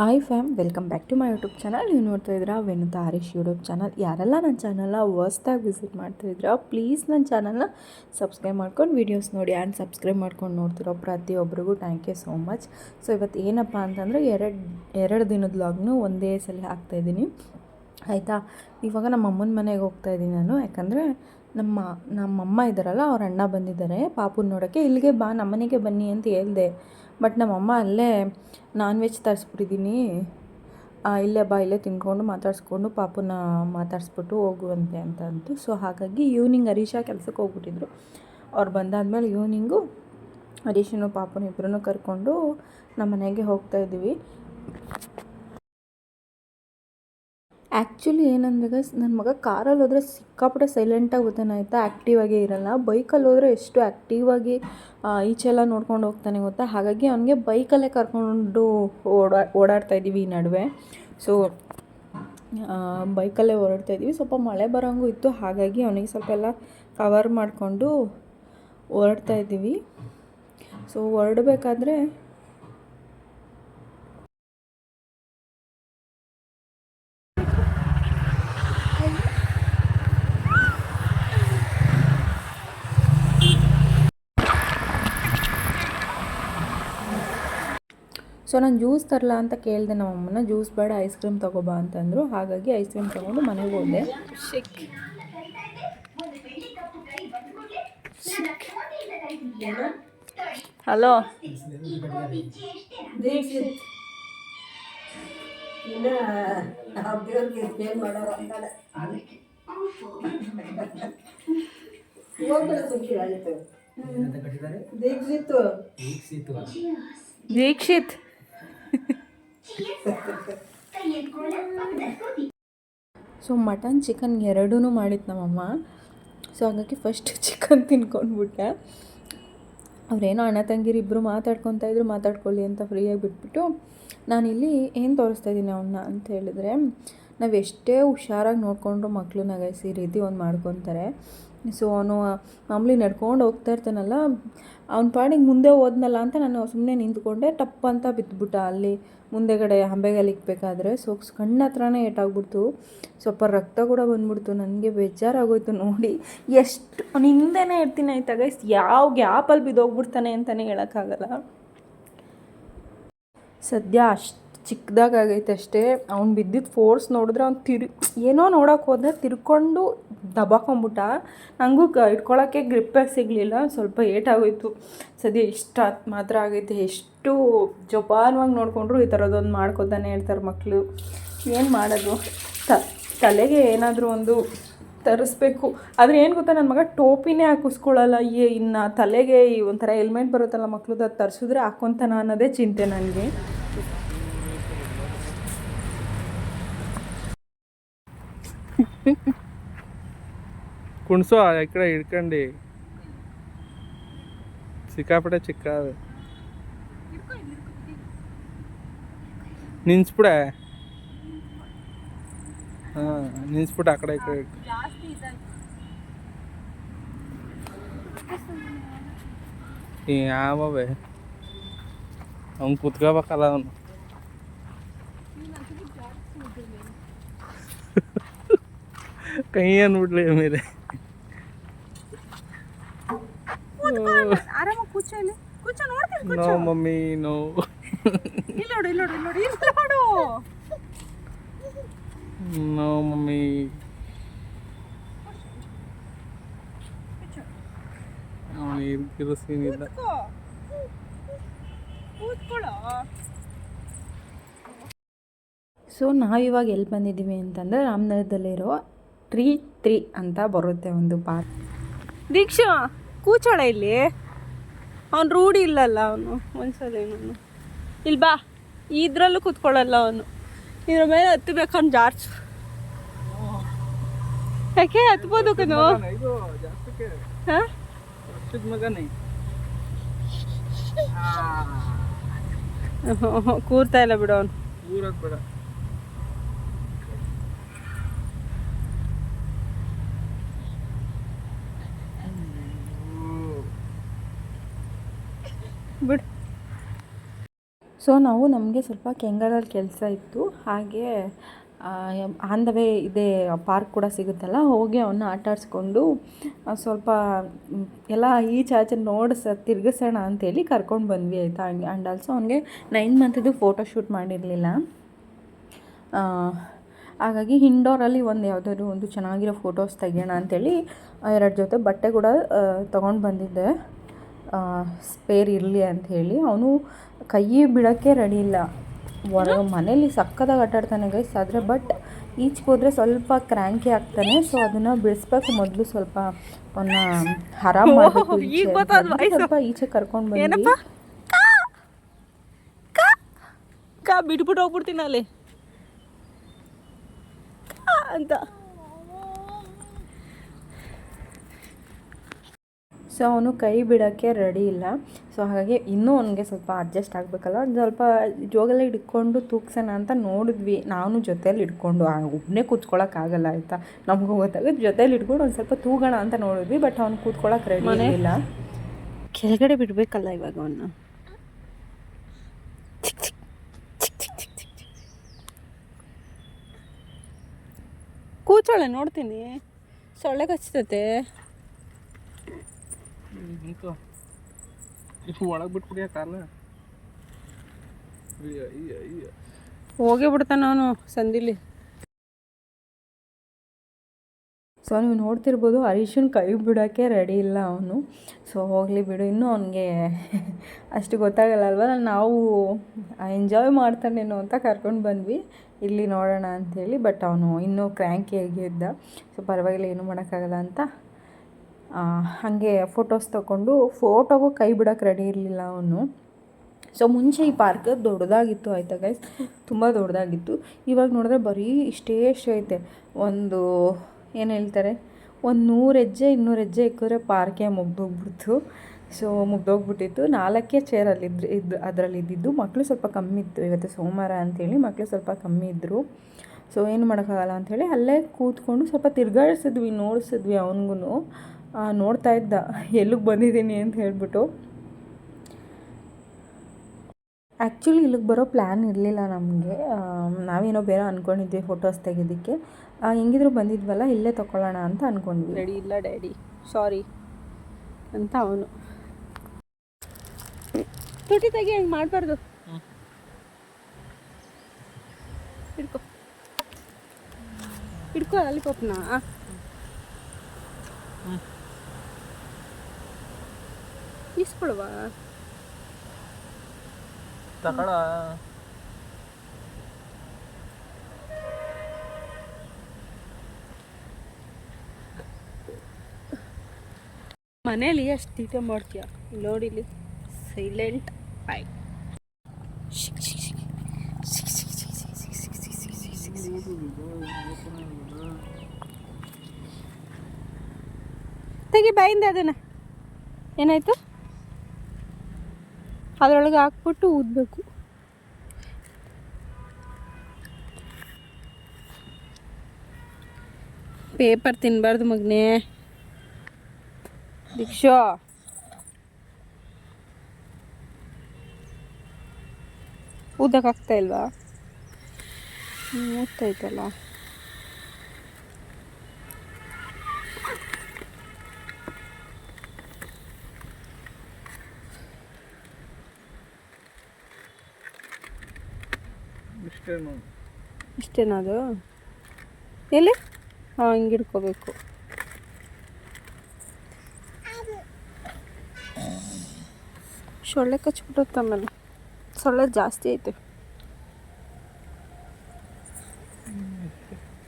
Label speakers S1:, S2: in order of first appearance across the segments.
S1: Hi fam welcome back to my YouTube channel ನೀವು ನೋಡ್ತಾ ಇದ್ದೀರಾ ವೆನುತಾ ಹರೀಶ್ ಯೂಟ್ಯೂಬ್ ಚಾನಲ್ ಯಾರೆಲ್ಲ ನನ್ನ ಚಾನಲ್ನ ಹೊಸ್ದಾಗಿ ವಿಸಿಟ್ ಮಾಡ್ತಿದ್ದೀರಾ ಪ್ಲೀಸ್ ನನ್ನ ಚಾನಲ್ನ ಸಬ್ಸ್ಕ್ರೈಬ್ ಮಾಡ್ಕೊಂಡು ವೀಡಿಯೋಸ್ ನೋಡಿ ಆ್ಯಂಡ್ ಸಬ್ಸ್ಕ್ರೈಬ್ ಮಾಡ್ಕೊಂಡು ನೋಡ್ತಿರೋ ಪ್ರತಿಯೊಬ್ಬರಿಗೂ thank you so much so ಇವತ್ತು ಏನಪ್ಪ ಅಂತಂದರೆ ಎರಡು ಎರಡು ದಿನದ ಲಾಗ್ನು ಒಂದೇ ಸಲ ಹಾಕ್ತಾಯಿದ್ದೀನಿ ಆಯಿತಾ? ಇವಾಗ ನಮ್ಮ ಅಮ್ಮನ ಮನೆಗೆ ಹೋಗ್ತಾ ಇದ್ದೀನಿ ನಾನು. ಯಾಕಂದರೆ ನಮ್ಮ, ನಮ್ಮಮ್ಮ ಇದ್ದಾರಲ್ಲ, ಅವ್ರ ಅಣ್ಣ ಬಂದಿದ್ದಾರೆ. ಪಾಪುನ ನೋಡೋಕ್ಕೆ ಇಲ್ಲಿಗೆ ಬಾ ನಮ್ಮನೆಗೆ ಬನ್ನಿ ಅಂತ ಹೇಳ್ದೆ. ಬಟ್ ನಮ್ಮಮ್ಮ ಅಲ್ಲೇ ನಾನ್ ವೆಜ್ ತರಿಸ್ಬಿಟ್ಟಿದ್ದೀನಿ ಇಲ್ಲೇ ಬಾ, ಇಲ್ಲೇ ತಿನ್ಕೊಂಡು ಮಾತಾಡಿಸ್ಕೊಂಡು ಪಾಪನ ಮಾತಾಡಿಸ್ಬಿಟ್ಟು ಹೋಗುವಂತೆ ಅಂತ ಅಂತು ಸೊ ಹಾಗಾಗಿ ಈವ್ನಿಂಗ್ ಹರೀಶ ಕೆಲಸಕ್ಕೆ ಹೋಗ್ಬಿಟ್ಟಿದ್ರು. ಅವ್ರು ಬಂದಾದಮೇಲೆ ಈವ್ನಿಂಗು ಹರೀಶನು ಪಾಪನ ಇಬ್ಬರನ್ನು ಕರ್ಕೊಂಡು ನಮ್ಮ ಮನೆಗೆ ಹೋಗ್ತಾ ಆ್ಯಕ್ಚುಲಿ ಏನಂದ್ರೆ ನನ್ನ ಮಗ ಕಾರಲ್ಲಿ ಹೋದರೆ ಸಿಕ್ಕಾಪಟ್ಟೆ ಸೈಲೆಂಟಾಗಿ ಹೋಗ್ತಾನೆ ಆಯಿತಾ? ಆ್ಯಕ್ಟಿವ್ ಆಗೇ ಇರಲ್ಲ. ಬೈಕಲ್ಲಿ ಹೋದರೆ ಎಷ್ಟು ಆ್ಯಕ್ಟಿವಾಗಿ ಈಚೆಲ್ಲ ನೋಡ್ಕೊಂಡು ಹೋಗ್ತಾನೆ ಗೊತ್ತಾ? ಹಾಗಾಗಿ ಅವನಿಗೆ ಬೈಕಲ್ಲೇ ಕರ್ಕೊಂಡು ಓಡಾ, ಓಡಾಡ್ತಾ ಇದ್ದೀವಿ ಈ ನಡುವೆ. ಸೊ ಬೈಕಲ್ಲೇ ಓಡಾಡ್ತಾ ಇದ್ದೀವಿ. ಸ್ವಲ್ಪ ಮಳೆ ಬರೋಂಗು ಇತ್ತು. ಹಾಗಾಗಿ ಅವನಿಗೆ ಸ್ವಲ್ಪ ಎಲ್ಲ ಕವರ್ ಮಾಡಿಕೊಂಡು ಹೊರಡ್ತಾ ಇದ್ದೀವಿ. ಸೊ ಹೊರಡಬೇಕಾದ್ರೆ ಸೊ ನಾನು ಜ್ಯೂಸ್ ತರಲ ಅಂತ ಕೇಳಿದೆ ನಮ್ಮ ಅಮ್ಮನ ಜ್ಯೂಸ್ ಬೇಡ ಐಸ್ ಕ್ರೀಮ್ ತಗೋಬಾ ಅಂತಂದರು. ಹಾಗಾಗಿ ಐಸ್ ಕ್ರೀಮ್ ತಗೊಂಡು ಮನೆಗೆ ಹೋದೆ. Hello. Dikshit. So mutton chicken ಎರಡೂ ಮಾಡಿತ್ತು ನಮ್ಮಮ್ಮ. ಸೊ ಹಾಗಾಗಿ ಫಸ್ಟ್ ಚಿಕನ್ ತಿನ್ಕೊಂಡ್ಬಿಟ್ಟೆ. ಅವರೇನೋ ಅಣ್ಣ ತಂಗಿರು ಇಬ್ಬರು ಮಾತಾಡ್ಕೊತಾ ಇದ್ರು, ಮಾತಾಡ್ಕೊಳ್ಳಿ ಅಂತ ಫ್ರೀಯಾಗಿ ಬಿಟ್ಬಿಟ್ಟು ನಾನಿಲ್ಲಿ ಏನು ತೋರಿಸ್ತಾ ಇದ್ದೀನಿ ಅವನ್ನ ಅಂತ ಹೇಳಿದ್ರೆ, ನಾವು ಎಷ್ಟೇ ಹುಷಾರಾಗಿ ನೋಡಿಕೊಂಡ್ರು ಮಕ್ಕಳನ್ನ ಗೈಸ್ ಈ ರೀತಿ ಒಂದು ಮಾಡ್ಕೊತಾರೆ. ಸೊ ಅವನು ಮಾಮೂಲಿ ನಡ್ಕೊಂಡು ಹೋಗ್ತಾ ಇರ್ತಾನಲ್ಲ, ಅವ್ನ ಪಾಡಿಗೆ ಮುಂದೆ ಹೋದ್ನಲ್ಲ ಅಂತ ನಾನು ಸುಮ್ಮನೆ ನಿಂತ್ಕೊಂಡೆ, ಟಪ್ ಅಂತ ಬಿದ್ದುಬಿಟ್ಟ ಅಲ್ಲಿ. ಮುಂದೆಗಡೆ ಹಂಬೆಗಲ್ಲಿ ಇಕ್ಬೇಕಾದ್ರೆ ಸೊ ಕಣ್ಣ ಹತ್ರನೇ ಏಟಾಗ್ಬಿಡ್ತು. ಸ್ವಲ್ಪ ರಕ್ತ ಕೂಡ ಬಂದ್ಬಿಡ್ತು. ನನಗೆ ಬೇಜಾರಾಗೋಯ್ತು ನೋಡಿ. ಎಷ್ಟು ನಿಂದೇನೆ ಇರ್ತೀನಿ ಆಯ್ತಾ ಗೈಸ್ ಯಾವ ಗ್ಯಾಪಲ್ಲಿ ಬಿದ್ದೋಗ್ಬಿಡ್ತಾನೆ ಅಂತಲೇ ಹೇಳೋಕ್ಕಾಗಲ್ಲ. ಸದ್ಯ ಅಷ್ಟು ಚಿಕ್ಕದಾಗೈತೆ ಅಷ್ಟೇ. ಅವ್ನು ಬಿದ್ದಿದ್ದ ಫೋರ್ಸ್ ನೋಡಿದ್ರೆ ಅವ್ನು ತಿರು, ಏನೋ ನೋಡೋಕೆ ಹೋದ್ರೆ ತಿರ್ಕೊಂಡು ದಬಾಕೊಂಬಿಟ್ಟ. ನನಗೂ ಕ ಇಟ್ಕೊಳ್ಳೋಕ್ಕೆ ಗ್ರಿಪ್ಪಾಗಿ ಸಿಗಲಿಲ್ಲ. ಸ್ವಲ್ಪ ಏಟಾಗೋಯ್ತು. ಸದ್ಯ ಇಷ್ಟ ಮಾತ್ರ ಆಗೈತೆ. ಎಷ್ಟು ಜೋಪಾನವಾಗಿ ನೋಡಿಕೊಂಡ್ರು ಈ ಥರದೊಂದು ಮಾಡ್ಕೊತಾನೆ ಇರ್ತಾರೆ ಮಕ್ಕಳು. ಏನು ಮಾಡೋದು? ತಲೆಗೆ ಏನಾದರೂ ಒಂದು ತರಿಸ್ಬೇಕು. ಆದರೆ ಏನು ಗೊತ್ತಾ ನನ್ನ ಮಗ ಟೋಪಿನೇ ಹಾಕಿಸ್ಕೊಳ್ಳಲ್ಲ. ಏ, ಇನ್ನು ತಲೆಗೆ ಈ ಒಂಥರ ಹೆಲ್ಮೆಟ್ ಬರುತ್ತಲ್ಲ ಮಕ್ಳದ್ದು ಅದು ತರಿಸಿದ್ರೆ ಹಾಕೊತಾನ ಅನ್ನೋದೇ ಚಿಂತೆ ನನಗೆ.
S2: ಕುಣಸು ಆ ಕಡೆ ಹಿಡ್ಕಂಡು. ಸಿಕ್ಕಾಪಟ್ಟೆ ಚಿಕ್ಕ ಅದು ನಿನ್ಸ್ಬಿಡೆ ಹಾಂ ನಿನ್ಸ್ಬಿಟ್ಟು ಆ ಕಡೆ ಈ ಕಡೆ ಇಟ್ಕೊ. ಈ ಯಾವವೆ ಅವ್ನು ಕುತ್ಕೋಬೇಕಲ್ಲ ಅವನು ಕೈ ಅನ್ಬಿಡ್ಲಿ ಮೇಲೆ
S3: ಆರಾಮಾಗಿ ಕೂಚೋ ಇಲ್ಲಿ ಕೂಚೋ ನೋಡ್ತೀನಿ
S2: ನೋ ಮಮ್ಮಿ ನೋ
S3: ಇಲ್ಲಿ ನೋಡು ಇಲ್ಲಿ ನೋಡು ಇಲ್ಲಿ ನೋಡು ಇಲ್ಲಿ ನೋಡು.
S2: No mummy. ಅವನು ಇರ್ಕಿರೋ ಸೀನ್ ಇಲ್ಲ.
S3: ಕೂತ್ಕೋ. ಕೂತ್ಕೊಳ್ಳೋ.
S1: ಸೊ ನಾವಿವಾಗ ಎಲ್ಲಿ ಬಂದಿದ್ದೀವಿ ಅಂತಂದ್ರೆ ರಾಮನಗರದಲ್ಲಿರೋ ಟ್ರೀ ತ್ರೀ ಅಂತ ಬರುತ್ತೆ ಒಂದು ಪಾರ್ಕ್.
S3: ದೀಕ್ಷಾ ಕೂಚೋಳ ಇಲ್ಲಿ. ಅವನು ರೂಢಿ ಇಲ್ಲಲ್ಲ ಅವನು ಒಂದ್ಸಲ ಇಲ್ಲಿ ಬಾ. ಇದ್ರಲ್ಲೂ ಕೂತ್ಕೊಳ್ಳಲ್ಲ ಅವನು. ಇದ್ರ ಮೇಲೆ ಹತ್ತಬೇಕಂದು ಜಾರ್ಜ್. ಯಾಕೆ ಹತ್ಬೋದು
S2: ಮಗನೇ
S3: ಕೂರ್ತಾ ಇಲ್ಲ ಬಿಡು ಅವನು.
S1: ಸೊ ನಾವು ನಮಗೆ ಸ್ವಲ್ಪ ಕೆಂಗಲಲ್ಲಿ ಕೆಲಸ ಇತ್ತು. ಹಾಗೆ ಆನ್ ದ ವೇ ಇದೆ ಪಾರ್ಕ್ ಕೂಡ ಸಿಗುತ್ತಲ್ಲ, ಹೋಗಿ ಅವನ್ನ ಆಟ ಆಡಿಸ್ಕೊಂಡು ಸ್ವಲ್ಪ ಎಲ್ಲ ಈಚಾಚೆ ನೋಡಿಸ, ತಿರ್ಗಿಸೋಣ ಅಂತೇಳಿ ಕರ್ಕೊಂಡು ಬಂದ್ವಿ ಆಯಿತಾ? ಹಂಗೆ ಆ್ಯಂಡ್ ಆಲ್ಸೋ ಅವನಿಗೆ ನೈನ್ ಮಂತದ್ದು ಫೋಟೋ ಶೂಟ್ ಮಾಡಿರಲಿಲ್ಲ. ಹಾಗಾಗಿ ಇಂಡೋರಲ್ಲಿ ಒಂದು ಯಾವುದಾದ್ರು ಒಂದು ಚೆನ್ನಾಗಿರೋ ಫೋಟೋಸ್ ತೆಗಿಯೋಣ ಅಂತೇಳಿ ಎರಡು ಜೊತೆ ಬಟ್ಟೆ ಕೂಡ ತೊಗೊಂಡು ಬಂದಿದ್ದೆ. ಸ್ಪೇರ್ ಇರಲಿ ಅಂತ ಹೇಳಿ ಅವನು ಕೈ ಬಿಡೋಕ್ಕೆ ರೆಡಿ ಇಲ್ಲ. ಹೊರ ಮನೇಲಿ ಸಕ್ಕದಾಗಿ ಆಟಾಡ್ತಾನೆ ಗೈಸ್ ಆದರೆ ಬಟ್ ಈಚೆಗೆ ಹೋದರೆ ಸ್ವಲ್ಪ ಕ್ರ್ಯಾಂಕಿ ಆಗ್ತಾನೆ ಸೊ ಅದನ್ನು ಬಿಡಿಸ್ಬೇಕು. ಮೊದಲು ಸ್ವಲ್ಪ ಅವನ್ನ ಹರಾಮ್ ಮಾಡಬೇಕು ಸ್ವಲ್ಪ ಈಚೆ ಕರ್ಕೊಂಡು ಬಂದ್ವಿ.
S3: ಬಿಟ್ಬಿಟ್ಟು ಹೋಗ್ಬಿಡ್ತೀನಿ ಅಲ್ಲಿ. ಅಂತ.
S1: ಸೊ ಅವನು ಕೈ ಬಿಡೋಕ್ಕೆ ರೆಡಿ ಇಲ್ಲ. ಸೊ ಹಾಗಾಗಿ ಇನ್ನೂ ಅವನಿಗೆ ಸ್ವಲ್ಪ ಅಡ್ಜಸ್ಟ್ ಆಗಬೇಕಲ್ಲ. ಒಂದು ಸ್ವಲ್ಪ ಜೋಗಲ್ಲೇ ಹಿಡ್ಕೊಂಡು ತೂಗ್ಸೋಣ ಅಂತ ನೋಡಿದ್ವಿ. ನಾನು ಜೊತೇಲಿ ಹಿಡ್ಕೊಂಡು ಒಬ್ಬನೇ ಕೂತ್ಕೊಳ್ಳೋಕ್ಕಾಗಲ್ಲ ಆಯಿತಾ? ನಮಗೂ ಗೊತ್ತಾಗುತ್ತೆ ಜೊತೆಯಲ್ಲಿ ಹಿಡ್ಕೊಂಡು ಒಂದು ಸ್ವಲ್ಪ ತೂಗೋಣ ಅಂತ ನೋಡಿದ್ವಿ ಬಟ್ ಅವ್ನು ಕೂತ್ಕೊಳ್ಳೋಕೆ ರೆಡಿ ಇಲ್ಲ
S3: ಕೆಳಗಡೆ ಬಿಡಬೇಕಲ್ಲ ಇವಾಗ ಅವನ್ನ ಕೂಚೋಳೆ ನೋಡ್ತೀನಿ. ಸೊಳ್ಳೆ ಕಚ್ತತೆ
S2: ನಿಂತು ಇದು ಒಳಗೆ ಬಿಟ್ಟು
S3: ಹೋಗೇ ಬಿಡ್ತಾನ ಅವನು ಸಂದಿಲಿ.
S1: ಸೊ ನೀವು ನೋಡ್ತಿರ್ಬೋದು ಹರೀಶನ್ ಕೈ ಬಿಡೋಕ್ಕೆ ರೆಡಿ ಇಲ್ಲ ಅವನು. ಸೊ ಹೋಗಲಿ ಬಿಡು ಇನ್ನೂ ಅವನಿಗೆ ಅಷ್ಟು ಗೊತ್ತಾಗಲ್ಲ ಅಲ್ವಾ? ನಾವು ಎಂಜಾಯ್ ಮಾಡ್ತಾನೇನೋ ಅಂತ ಕರ್ಕೊಂಡು ಬಂದ್ವಿ. ಇಲ್ಲಿ ನೋಡೋಣ ಅಂಥೇಳಿ ಬಟ್ ಅವನು ಇನ್ನೂ ಕ್ರ್ಯಾಂಕಿಯಾಗಿ ಇದ್ದ. ಸೊ ಪರವಾಗಿಲ್ಲ ಏನೂ ಮಾಡೋಕ್ಕಾಗಲ್ಲ ಅಂತ ಹಾಗೆ ಫೋಟೋಸ್ ತಗೊಂಡು ಫೋಟೋಗೂ ಕೈ ಬಿಡೋಕ್ಕೆ ರೆಡಿ ಇರಲಿಲ್ಲ ಅವನು. ಸೊ ಮುಂಚೆ ಈ ಪಾರ್ಕ್ ದೊಡ್ಡದಾಗಿತ್ತು ಆಯಿತಾ ಗೈಸ್ ತುಂಬ ದೊಡ್ಡದಾಗಿತ್ತು. ಇವಾಗ ನೋಡಿದ್ರೆ ಬರೀ ಇಷ್ಟೇ ಐತೆ. ಒಂದು, ಏನು ಹೇಳ್ತಾರೆ? ಒಂದು ನೂರು ಹೆಜ್ಜೆ, ಇನ್ನೂರು ಹೆಜ್ಜೆ ಇಕ್ಕಿದ್ರೆ ಪಾರ್ಕೇ ಮುಗ್ದೋಗ್ಬಿಡ್ತು. ಸೊ ಮುಗ್ದೋಗ್ಬಿಟ್ಟಿತ್ತು. ನಾಲ್ಕೇ ಚೇರಲ್ಲಿ ಇದ್ದು ಇದ್ದು ಅದರಲ್ಲಿ ಇದ್ದಿದ್ದು. ಮಕ್ಕಳು ಸ್ವಲ್ಪ ಕಮ್ಮಿ ಇತ್ತು. ಇವತ್ತು ಸೋಮವಾರ ಅಂಥೇಳಿ ಮಕ್ಕಳು ಸ್ವಲ್ಪ ಕಮ್ಮಿ ಇದ್ದರು ಸೊ ಏನು ಮಾಡೋಕ್ಕಾಗಲ್ಲ ಅಂಥೇಳಿ ಅಲ್ಲೇ ಕೂತ್ಕೊಂಡು ಸ್ವಲ್ಪ ತಿರ್ಗಾಡಿಸಿದ್ವಿ, ನೋಡಿಸಿದ್ವಿ ಅವನಿಗೂ ನೋಡ್ತಾ ಇದ್ದ. ಎಲ್ಲಿಗೆ ಬಂದಿದ್ದೀನಿ ಅಂತ ಹೇಳ್ಬಿಟ್ಟು. ಆ್ಯಕ್ಚುಲಿ ಇಲ್ಲಿಗೆ ಬರೋ ಪ್ಲ್ಯಾನ್ ಇರಲಿಲ್ಲ ನಮಗೆ. ನಾವೇನೋ ಬೇರೆ ಅಂದ್ಕೊಂಡಿದ್ವಿ ಫೋಟೋಸ್ ತೆಗೆಯೋದಕ್ಕೆ ಹೆಂಗಿದ್ರು ಬಂದಿದ್ವಲ್ಲ, ಇಲ್ಲೇ ತೊಗೊಳ್ಳೋಣ ಅಂತ ಅಂದ್ಕೊಂಡ್ವಿ
S3: ರೆಡಿ ಇಲ್ಲ ಡ್ಯಾಡಿ. ಸಾರಿ ಅಂತ ಅವನು. ತುಟಿ ತೆಗಿ, ಹೆಂಗೆ ಮಾಡಬಾರ್ದು. ಹಿಡ್ಕೊ. ಹಿಡ್ಕೊ ಲಾಲಿಪಾಪ್ನ. ಇಸ್ಕೊಳ್ವಾ
S2: ತಗೊಳ
S3: ಮನೇಲಿ ಎಷ್ಟು ತೀಟ ಮಾಡ್ತೀಯ? ನೋಡಿಲಿ ಸೈಲೆಂಟ್ ಬಾಯ್ ತೆಗಿ ಬಾಯಿಂದ ಅದನ್ನ. ಏನಾಯ್ತು? ಅದರೊಳಗೆ ಹಾಕ್ಬಿಟ್ಟು ಊದಬೇಕು. ಪೇಪರ್ ತಿನ್ನಬಾರ್ದು ಮಗನೇ. ದೀಕ್ಷೋ. ಊದಕ್ಕಾಗ್ತಾ ಇಲ್ವಾ? ಊದ್ತೈತಲ್ಲ
S2: ಇಷ್ಟೇ
S3: ಅದು ಎಲ್ಲಿ? ಹಾಂ ಹಿಂಗೆ ಹಿಡ್ಕೋಬೇಕು. ಸೊಳ್ಳೆ ಕಚ್ಬಿಡುತ್ತೆ ಆಮೇಲೆ. ಸೊಳ್ಳೆ ಜಾಸ್ತಿ ಐತೆ.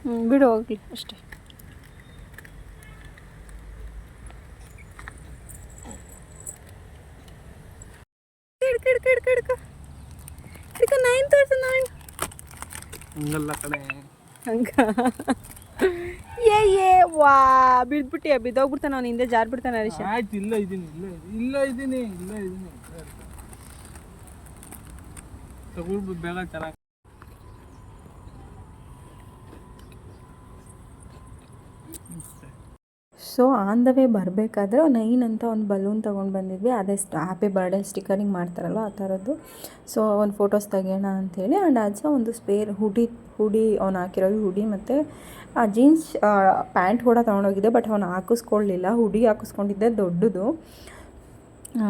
S3: ಹ್ಞೂ ಬಿಡು, ಹೋಗ್ಲಿ, ಅಷ್ಟೇ. ಹಿಡ್ಕ ಹಿಡ್ಕ ಹಿಡ್ಕ ಹಿಡ್ಕ. ಹಿಡ್ಕ, ನೈನ್ ತೋರ್ಸು, ನೈನ್.
S2: ಹಂಗಲ್ಲ ಕಣೆ.
S3: ಹಂಗ? ಏ ಏ ವಾ ಬಿದ್ಬಿಟ್ಟಿ ಬಿದ್ದೋಗ್ಬಿಡ್ತಾನ ಅವ್ನು ಹಿಂದೆ ಜಾರ್ ಬಿಡ್ತಾನೆ ಹರೀಶ.
S2: ಆಯ್ತು ಇಲ್ಲ ಇದ್ದೀನಿ ಇಲ್ಲ ಇಲ್ಲ ಇದ್ದೀನಿ ಇಲ್ಲ ಇದ್ದೀನಿ. ತಗೊಳ್ಬೋದು ಬೇಗ ಚೆನ್ನಾಗಿ
S1: ಸೊ ಆನ್ ದ ವೇ ಬರಬೇಕಾದ್ರೆ ನೈನ್ ಅಂತ ಒಂದು ಬಲೂನ್ ತೊಗೊಂಡು ಬಂದಿದ್ವಿ. ಅದೇ ಹ್ಯಾಪಿ ಬರ್ಡೇ ಸ್ಟಿಕರಿಂಗ್ ಮಾಡ್ತಾರಲ್ಲ ಆ ಥರದ್ದು. ಸೊ ಒಂದು ಫೋಟೋಸ್ ತೆಗಿಯೋಣ ಅಂಥೇಳಿ ಆ್ಯಂಡ್ ಆಲ್ಸೋ ಒಂದು ಸ್ಪೇರ್ ಹುಡಿ ಹುಡಿ ಅವ್ನು ಹಾಕಿರೋದು ಹುಡಿ ಮತ್ತು, ಆ ಜೀನ್ಸ್ ಪ್ಯಾಂಟ್ ಕೂಡ ತೊಗೊಂಡೋಗಿದ್ದೆ ಬಟ್ ಅವ್ನು ಹಾಕಿಸ್ಕೊಳ್ಳಿಲ್ಲ. ಹುಡಿ ಹಾಕಿಸ್ಕೊಂಡಿದ್ದೆ ದೊಡ್ಡದು.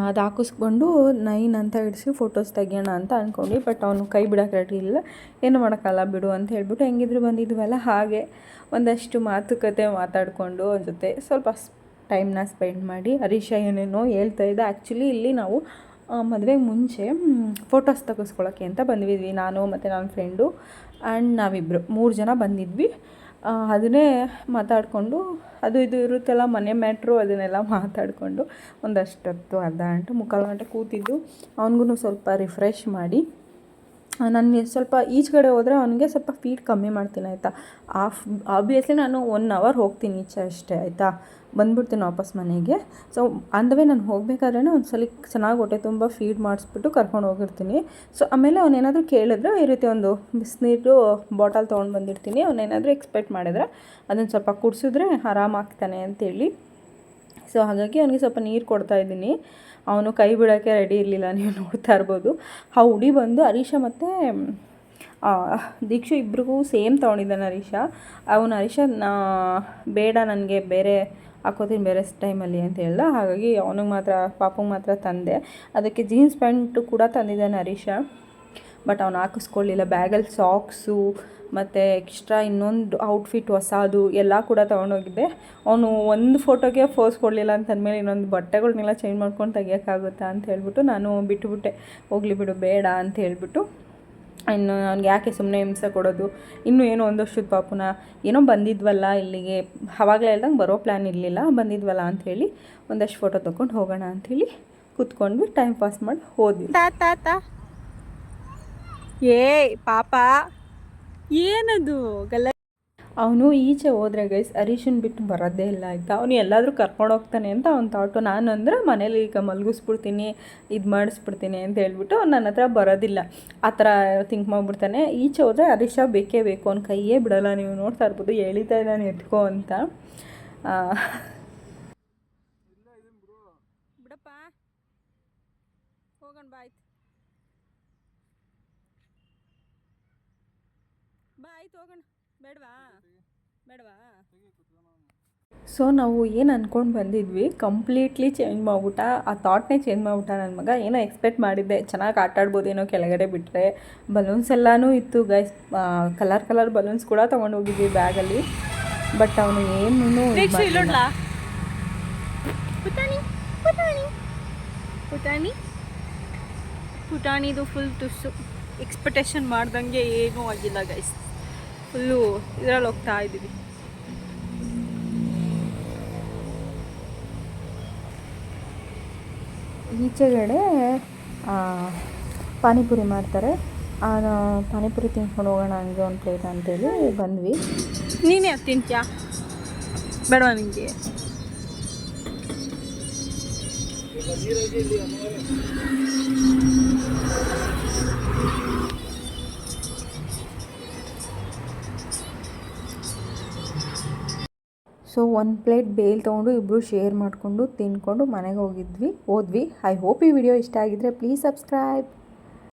S1: ಅದು ಹಾಕಿಸ್ಕೊಂಡು ನೈನ್ ಅಂತ ಇಡಿಸಿ ಫೋಟೋಸ್ ತೆಗಿಯೋಣ ಅಂತ ಅಂದ್ಕೊಂಡು ಬಟ್ ಅವನು ಕೈ ಬಿಡೋಕೆ ಇಲ್ಲ ಏನು ಮಾಡೋಕ್ಕಲ್ಲ ಬಿಡು ಅಂತ ಹೇಳ್ಬಿಟ್ಟು ಹೆಂಗಿದ್ರು ಬಂದಿದ್ವಲ್ಲ ಹಾಗೆ ಒಂದಷ್ಟು ಮಾತುಕತೆ ಮಾತಾಡಿಕೊಂಡು ಅವ್ರ ಜೊತೆ ಸ್ವಲ್ಪ ಟೈಮ್ನ ಸ್ಪೆಂಡ್ ಮಾಡಿ ಹರೀಶ ಏನೇನೋ ಹೇಳ್ತಾ ಇದ್ದ. ಆ್ಯಕ್ಚುಲಿ ಇಲ್ಲಿ ನಾವು ಮದುವೆಗೆ ಮುಂಚೆ ಫೋಟೋಸ್ ತೆಗೆಸ್ಕೊಳ್ಳೋಕ್ಕೆ ಅಂತ ಬಂದಿದ್ವಿ. ನಾನು ಮತ್ತು ನನ್ನ ಫ್ರೆಂಡು ಆ್ಯಂಡ್ ನಾವಿಬ್ಬರು ಮೂರು ಜನ ಬಂದಿದ್ವಿ. ಅದನ್ನೇ ಮಾತಾಡಿಕೊಂಡು, ಅದು ಇದು ಇರುತ್ತಲ್ಲ, ಮನೆ ಮ್ಯಾಟ್ರು ಅದನ್ನೆಲ್ಲ ಮಾತಾಡಿಕೊಂಡು, ಒಂದಷ್ಟೊತ್ತು ಅರ್ಧ ಗಂಟೆ, ಮುಕ್ಕಾಲು ಗಂಟೆ ಕೂತಿದ್ದು ಅವನಿಗೂ ಸ್ವಲ್ಪ ರಿಫ್ರೆಶ್ ಮಾಡಿ. ನಾನು ಸ್ವಲ್ಪ ಈಚೆಗಡೆ ಹೋದರೆ ಅವನಿಗೆ ಸ್ವಲ್ಪ ಫೀಡ್ ಕಮ್ಮಿ ಮಾಡ್ತೀನಿ, ಆಯಿತಾ? ಆಫ್ ಆಬ್ವಿಯಸ್ಲಿ ನಾನು ಒನ್ ಅವರ್ ಹೋಗ್ತೀನಿ ಈಚೆ ಅಷ್ಟೇ, ಆಯಿತಾ? ಬಂದ್ಬಿಡ್ತೀನಿ ವಾಪಸ್ ಮನೆಗೆ. ಸೊ ಅಂದವೇ ನಾನು ಹೋಗಬೇಕಾದ್ರೆ ಒಂದು ಸಲ ಚೆನ್ನಾಗಿ ಹೊಟ್ಟೆ ತುಂಬ ಫೀಡ್ ಮಾಡಿಸ್ಬಿಟ್ಟು ಕರ್ಕೊಂಡು ಹೋಗಿರ್ತೀನಿ. ಸೊ ಆಮೇಲೆ ಅವನೇನಾದರೂ ಕೇಳಿದ್ರೆ ಈ ರೀತಿ ಒಂದು ಬಿಸಿನೀರು ಬಾಟಲ್ ತೊಗೊಂಡು ಬಂದಿರ್ತೀನಿ. ಅವನೇನಾದರೂ ಎಕ್ಸ್ಪೆಕ್ಟ್ ಮಾಡಿದ್ರೆ ಅದನ್ನು ಸ್ವಲ್ಪ ಕುಡಿಸಿದ್ರೆ ಆರಾಮಾಗ್ತಾನೆ ಅಂತೇಳಿ. ಸೊ ಹಾಗಾಗಿ ಅವನಿಗೆ ಸ್ವಲ್ಪ ನೀರು ಕೊಡ್ತಾ ಇದ್ದೀನಿ. ಅವನು ಕೈ ಬಿಡೋಕ್ಕೆ ರೆಡಿ ಇರಲಿಲ್ಲ, ನೀವು ನೋಡ್ತಾ ಇರ್ಬೋದು. ಆ ಹುಡಿ ಬಂದು ಹರೀಶ ಮತ್ತು ದೀಕ್ಷು ಇಬ್ರಿಗೂ ಸೇಮ್ ತೊಗೊಂಡಿದ್ದಾನೆ ಹರೀಶ. ಅವನು ಹರೀಶ ಬೇಡ, ನನಗೆ ಬೇರೆ ಹಾಕೋತೀನಿ ಬೇರೆ ಟೈಮಲ್ಲಿ ಅಂತ ಹೇಳ್ದ. ಹಾಗಾಗಿ ಅವನಿಗೆ ಮಾತ್ರ, ಪಾಪಂಗೆ ಮಾತ್ರ ತಂದೆ. ಅದಕ್ಕೆ ಜೀನ್ಸ್ ಪ್ಯಾಂಟು ಕೂಡ ತಂದಿದ್ದಾನೆ ಹರೀಶ ಬಟ್ ಅವನು ಹಾಕಿಸ್ಕೊಳ್ಳಿಲ್ಲ. ಬ್ಯಾಗಲ್ಲಿ ಸಾಕ್ಸು, ಮತ್ತು ಎಕ್ಸ್ಟ್ರಾ ಇನ್ನೊಂದು ಔಟ್ಫಿಟ್ ಹೊಸದು ಎಲ್ಲ ಕೂಡ ತೊಗೊಂಡೋಗಿದ್ದೆ. ಅವನು ಒಂದು ಫೋಟೋಗೆ ಫೋಸ್ ಕೊಡಲಿಲ್ಲ ಅಂತಂದಮೇಲೆ ಇನ್ನೊಂದು ಬಟ್ಟೆಗಳನ್ನೆಲ್ಲ ಚೇಂಜ್ ಮಾಡ್ಕೊಂಡು ತೆಗಿಯೋಕ್ಕಾಗುತ್ತಾ ಅಂತ ಹೇಳ್ಬಿಟ್ಟು ನಾನು ಬಿಟ್ಟುಬಿಟ್ಟೆ ಹೋಗಲಿ ಬಿಡು, ಬೇಡ ಅಂತ ಹೇಳ್ಬಿಟ್ಟು ಇನ್ನು ಅವ್ನಿಗೆ ಯಾಕೆ ಸುಮ್ಮನೆ ಹಿಂಸೆ ಕೊಡೋದು? ಇನ್ನೂ ಏನೋ ಒಂದು ವರ್ಷದ ಪಾಪುನ ಏನೋ ಬಂದಿದ್ವಲ್ಲ ಇಲ್ಲಿಗೆ, ಅವಾಗಲೇ ಇಲ್ದಂಗೆ ಬರೋ ಪ್ಲ್ಯಾನ್ ಇರಲಿಲ್ಲ, ಬಂದಿದ್ವಲ್ಲ ಅಂಥೇಳಿ ಒಂದಷ್ಟು ಫೋಟೋ ತೊಗೊಂಡು ಹೋಗೋಣ ಅಂಥೇಳಿ ಕೂತ್ಕೊಂಡು ಟೈಮ್ ಪಾಸ್ ಮಾಡಿ ಹೋದ್ವಿ.
S3: ಏಯ್, ಪಾಪ. ಏನದು? ಗಲ್ಲ
S1: ಅವನು ಈಚೆ ಹೋದ್ರೆ ಗೈಸ್ ಅರಿಶಿನ ಬಿಟ್ಟು ಬರೋದೇ ಇಲ್ಲ, ಆಯಿತಾ? ಅವನು ಎಲ್ಲಾದರೂ ಕರ್ಕೊಂಡು ಹೋಗ್ತಾನೆ ಅಂತ ಅವ್ನು ಥಾಟು ನಾನು ಅಂದರೆ ಮನೇಲಿ ಈಗ ಮಲಗಿಸ್ಬಿಡ್ತೀನಿ, ಇದು ಮಾಡಿಸ್ಬಿಡ್ತೀನಿ ಅಂತ ಹೇಳ್ಬಿಟ್ಟು ನನ್ನ ಹತ್ರ ಬರೋದಿಲ್ಲ. ಆ ಥರ ಥಿಂಕ್ ಮಾಡಿಬಿಡ್ತಾನೆ. ಈಚೆ ಹೋದ್ರೆ ಅರಿಶ ಬೇಕೇ ಬೇಕು, ಅವ್ನ ಕೈಯೇ ಬಿಡೋಲ್ಲ, ನೀವು ನೋಡ್ತಾ ಇರ್ಬೋದು, ಎಳಿತಾ ಇದ್ದಾನೆ, ಎತ್ಕೋ ಅಂತ.
S3: ಬಿಡಪ್ಪ. ಹೋಗೋಣ ಹೋಗೋಣ. ಬೇಡವಾ? ಬೇಡವಾ?
S1: ಸೊ ನಾವು ಏನು ಅಂದ್ಕೊಂಡು ಬಂದಿದ್ವಿ ಕಂಪ್ಲೀಟ್ಲಿ ಚೇಂಜ್ ಮಾಡ್ಬಿಟ್ಟ ಆ ಥಾಟ್ನೇ ಚೇಂಜ್ ಮಾಡ್ಬಿಟ್ಟ ನನ್ನ ಮಗ. ಏನೋ ಎಕ್ಸ್ಪೆಕ್ಟ್ ಮಾಡಿದ್ದೆ ಚೆನ್ನಾಗಿ ಆಟ ಆಡ್ಬೋದೇನೋ ಕೆಳಗಡೆ ಬಿಟ್ಟರೆ ಬಲೂನ್ಸ್ ಎಲ್ಲನೂ ಇತ್ತು ಗೈಸ್ ಕಲರ್ ಕಲರ್ ಬಲೂನ್ಸ್ ಕೂಡ ತೊಗೊಂಡು ಹೋಗಿದ್ವಿ ಬ್ಯಾಗಲ್ಲಿ ಬಟ್ ಅವನು ಏನೂ
S3: ಪುಟಾಣಿ ಪುಟಾಣಿದು ಫುಲ್ ತುಸು ಎಕ್ಸ್ಪೆಕ್ಟೇಷನ್ ಮಾಡ್ದಂಗೆ ಏನೂ ಆಗಿಲ್ಲ ಗೈಸ್ ಫುಲ್ಲು ಇದರಲ್ಲಿ ಹೋಗ್ತಾ ಇದ್ದೀವಿ.
S1: ಈಚೆಗಡೆ ಪಾನಿಪುರಿ ಮಾಡ್ತಾರೆ. ಆ, ಪಾನಿಪುರಿ ತಿನ್ಕೊಂಡು ಹೋಗೋಣ ಹಂಗೆ ಒಂದು ಪ್ಲೇಟ್ ಅಂತೇಳಿ ಬಂದ್ವಿ.
S3: ನೀನೇ ಅದು ತಿಂತ್ಯಾ? ಬೇಡವಾ ನಿಮಗೆ
S1: ಸೊ ಒಂದು ಪ್ಲೇಟ್ ಬೇಲ್ ತೊಗೊಂಡು ಇಬ್ಬರು ಶೇರ್ ಮಾಡಿಕೊಂಡು ತಿನ್ಕೊಂಡು ಮನೆಗೆ ಹೋಗಿದ್ವಿ, ಹೋದ್ವಿ. ಐ ಹೋಪ್ ಈ ವಿಡಿಯೋ ಇಷ್ಟ ಆಗಿದ್ರೆ ಪ್ಲೀಸ್ ಸಬ್ಸ್ಕ್ರೈಬ್